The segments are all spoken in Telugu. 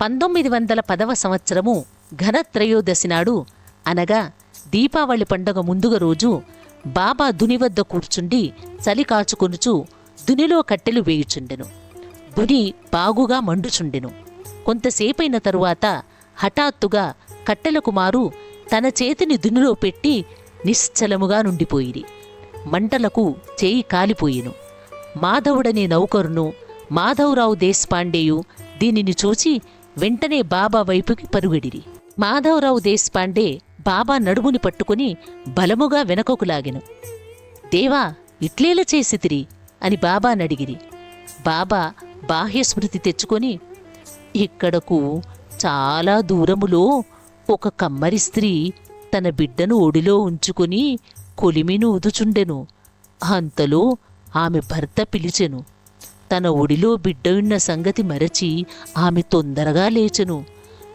పంతొమ్మిది వందల పదవ సంవత్సరము ఘనత్రయోదశి నాడు అనగా దీపావళి పండగ ముందుగ రోజు బాబా దుని వద్ద కూర్చుండి చలి కాచుకొనుచు దునిలో కట్టెలు వేయుచుండెను. దుని బాగుగా మండుచుండెను. కొంతసేపైన తరువాత హఠాత్తుగా కట్టెల కుమారు తన చేతిని దునిలో పెట్టి నిశ్చలముగా నుండిపోయిరి. మంటలకు చేయి కాలిపోయెను. మాధవుడనే నౌకరును మాధవరావు దేశపాండేయు దీనిని చూచి వెంటనే బాబా వైపుకి పరుగెడిరి. మాధవరావు దేశపాండే బాబా నడుముని పట్టుకుని బలముగా వెనకకు లాగెను దేవా ఇట్లేల చేసితిరి? అని బాబా నడిగిరి బాబా బాహ్య స్మృతి తెచ్చుకొని ఇక్కడకు చాలా దూరములో ఒక కమ్మరి స్త్రీ తన బిడ్డను ఒడిలో ఉంచుకుని కొలిమిను ఊదుచుండెను అంతలో ఆమె భర్త పిలిచెను. తన ఒడిలో బిడ్డ ఉన్న సంగతి మరచి ఆమె తొందరగా లేచెను.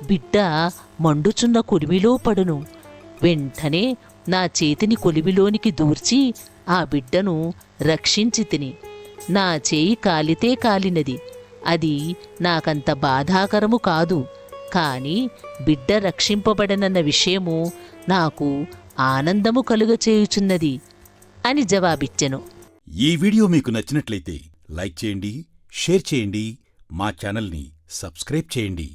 బిడ్డ మండుచున్న కొలిమిలో పడును. వెంటనే నా చేతిని కొలిమిలోనికి దూర్చి ఆ బిడ్డను రక్షించి తిని. నా చేయి కాలితే కాలినది. అది నాకంత బాధాకరము కాదు. కాని బిడ్డ రక్షింపబడనన్న విషయము నాకు ఆనందము కలుగచేయుచున్నది అని జవాబిచ్చెను. ఈ వీడియో మీకు నచ్చినట్లయితే లైక్ చేయండి షేర్ చేయండి మా ఛానల్ని సబ్స్క్రైబ్ చేయండి.